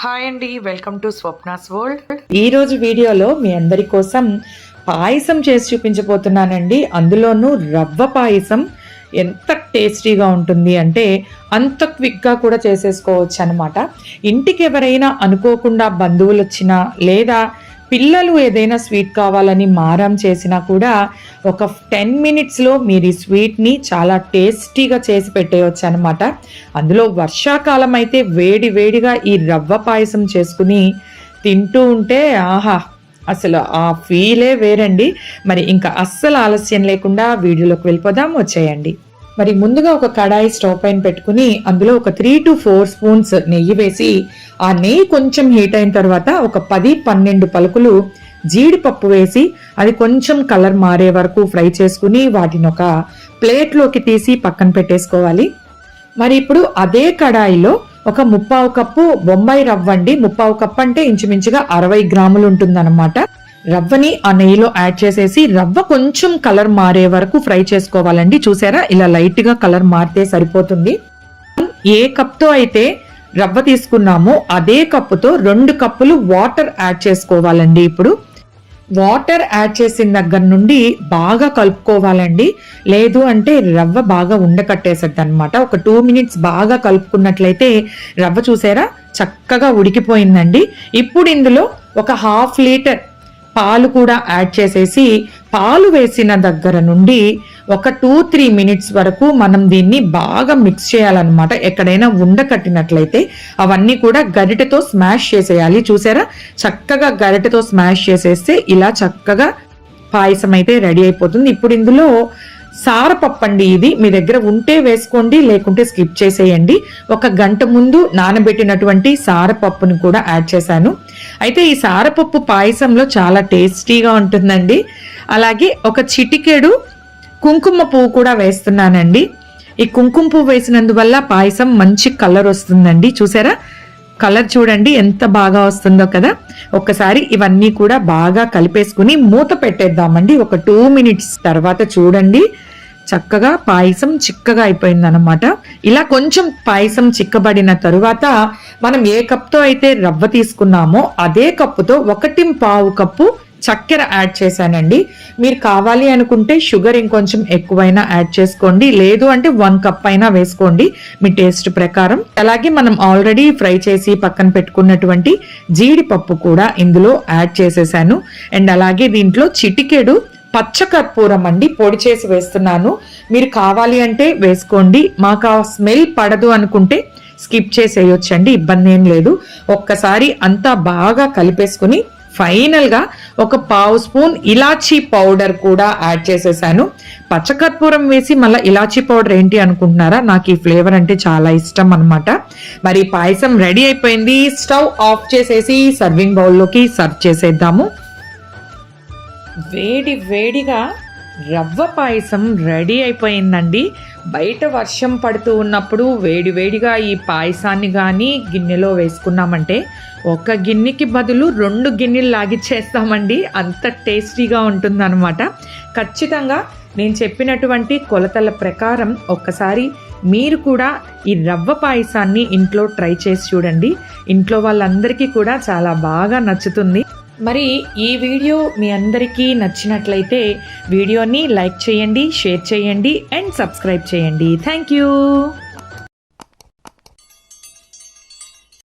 Hi అండి welcome to Swapna's world ఈ రోజు వీడియోలో మీ అందరి కోసం పాయసం చేసి చూపించబోతున్నానండి. అందులోనూ రవ్వ పాయసం ఎంత టేస్టీగా ఉంటుంది అంటే అంత క్విక్గా కూడా చేసేసుకోవచ్చు అనమాట ఇంటికి ఎవరైనా అనుకోకుండా బంధువులు వచ్చినా లేదా పిల్లలు ఏదైనా స్వీట్ కావాలని మారం చేసినా కూడా ఒక టెన్ మినిట్స్లో మీరు ఈ స్వీట్ని చాలా టేస్టీగా చేసి పెట్టేయచ్చు అనమాట అందులో వర్షాకాలం అయితే వేడి వేడిగా ఈ రవ్వ పాయసం చేసుకుని తింటూ ఉంటే ఆహా అసలు ఆ ఫీలే వేరండి. మరి ఇంకా అస్సలు ఆలస్యం లేకుండా వీడియోలోకి వెళ్ళిపోదాం. వచ్చేయండి. మరి ముందుగా ఒక కడాయి స్టవ్ పైన పెట్టుకుని అందులో ఒక త్రీ టు ఫోర్ స్పూన్స్ నెయ్యి వేసి ఆ నెయ్యి కొంచెం హీట్ అయిన తర్వాత ఒక పది పన్నెండు పలుకులు జీడిపప్పు వేసి అది కొంచెం కలర్ మారే వరకు ఫ్రై చేసుకుని వాటిని ఒక ప్లేట్లోకి తీసి పక్కన పెట్టేసుకోవాలి. మరి ఇప్పుడు అదే కడాయిలో ఒక ముప్పావు కప్పు బొంబాయి రవ్వ అండి. ముప్పావు కప్పు అంటే ఇంచుమించుగా అరవై గ్రాములు ఉంటుందన్నమాట. రవ్వని ఆ నెయ్యిలో యాడ్ చేసేసి రవ్వ కొంచెం కలర్ మారే వరకు ఫ్రై చేసుకోవాలండి. చూసారా? ఇలా లైట్గా కలర్ మారితే సరిపోతుంది. ఏ కప్తో అయితే రవ్వ తీసుకున్నామో అదే కప్పుతో రెండు కప్పులు వాటర్ యాడ్ చేసుకోవాలండి ఇప్పుడు. వాటర్ యాడ్ చేసిన దగ్గర నుండి బాగా కలుపుకోవాలండి. లేదు అంటే రవ్వ బాగా ఉండకట్టేసద్ది అనమాట ఒక టూ మినిట్స్ బాగా కలుపుకున్నట్లయితే రవ్వ చూసారా? చక్కగా ఉడికిపోయిందండి. ఇప్పుడు ఇందులో ఒక హాఫ్ లీటర్ పాలు కూడా యాడ్ చేసేసి పాలు వేసిన దగ్గర నుండి ఒక టూ త్రీ మినిట్స్ వరకు మనం దీన్ని బాగా మిక్స్ చేయాలన్నమాట. ఎక్కడైనా ఉండకట్టినట్లయితే అవన్నీ కూడా గరిటెతో స్మాష్ చేసేయాలి. చూసారా? చక్కగా గరిటెతో స్మాష్ చేసేస్తే ఇలా చక్కగా పాయసం అయితే రెడీ అయిపోతుంది. ఇప్పుడు ఇందులో సారపప్పు అండి ఇది. మీ దగ్గర ఉంటే వేసుకోండి లేకుంటే స్కిప్ చేసేయండి. ఒక గంట ముందు నానబెట్టినటువంటి సారపప్పుని కూడా యాడ్ చేశాను. అయితే ఈ సారపప్పు పాయసంలో చాలా టేస్టీగా ఉంటుందండి. అలాగే ఒక చిటికెడు కుంకుమ పువ్వు కూడా వేస్తున్నానండి. ఈ కుంకుమ పువ్వు వేసినందువల్ల పాయసం మంచి కలర్ వస్తుందండి. చూసారా? కలర్ చూడండి ఎంత బాగా వస్తుందో కదా. ఒక్కసారి ఇవన్నీ కూడా బాగా కలిపేసుకుని మూత పెట్టేద్దామండి. ఒక టూ మినిట్స్ తర్వాత చూడండి. చక్కగా పాయసం చిక్కగా అయిపోయిందనమాట ఇలా కొంచెం పాయసం చిక్కబడిన తరువాత మనం ఏ కప్తో అయితే రవ్వ తీసుకున్నామో అదే కప్పుతో ఒకటి పావు కప్పు చక్కెర యాడ్ చేశానండి. మీరు కావాలి అనుకుంటే షుగర్ ఇంకొంచెం ఎక్కువైనా యాడ్ చేసుకోండి. లేదు అంటే వన్ కప్ అయినా వేసుకోండి మీ టేస్ట్ ప్రకారం. అలాగే మనం ఆల్రెడీ ఫ్రై చేసి పక్కన పెట్టుకున్నటువంటి జీడిపప్పు కూడా ఇందులో యాడ్ చేసేసాను. అండ్ అలాగే దీంట్లో చిటికెడు పచ్చకర్పూరం అండి పొడి చేసి వేస్తున్నాను. మీరు కావాలి అంటే వేసుకోండి. మాకు ఆ స్మెల్ పడదు అనుకుంటే స్కిప్ చేసేయొచ్చండి ఇబ్బంది ఏం లేదు. ఒక్కసారి అంతా బాగా కలిపేసుకుని ఫైనల్గా ఒక పావు స్పూన్ ఇలాచీ పౌడర్ కూడా యాడ్ చేసేసాను. పచ్చకర్పూరం వేసి మళ్ళీ ఇలాచీ పౌడర్ ఏంటి అనుకుంటున్నారా? నాకు ఈ ఫ్లేవర్ అంటే చాలా ఇష్టం అనమాట మరి పాయసం రెడీ అయిపోయింది. స్టవ్ ఆఫ్ చేసేసి సర్వింగ్ బౌల్లోకి సర్వ్ చేసేద్దాము. వేడి వేడిగా రవ్వ పాయసం రెడీ అయిపోయిందండి. బయట వర్షం పడుతూ ఉన్నప్పుడు వేడి వేడిగా ఈ పాయసాన్ని కానీ గిన్నెలో వేసుకున్నామంటే ఒక గిన్నెకి బదులు రెండు గిన్నెలు లాగిచ్చేస్తామండి అంత టేస్టీగా ఉంటుందన్నమాట. ఖచ్చితంగా నేను చెప్పినటువంటి కొలతల ప్రకారం ఒక్కసారి మీరు కూడా ఈ రవ్వ పాయసాన్ని ఇంట్లో ట్రై చేసి చూడండి. ఇంట్లో వాళ్ళందరికీ కూడా చాలా బాగా నచ్చుతుంది. మరి ఈ వీడియో మీ అందరికీ నచ్చినట్లయితే వీడియోని లైక్ చేయండి షేర్ చేయండి అండ్ సబ్స్క్రైబ్ చేయండి. Thank you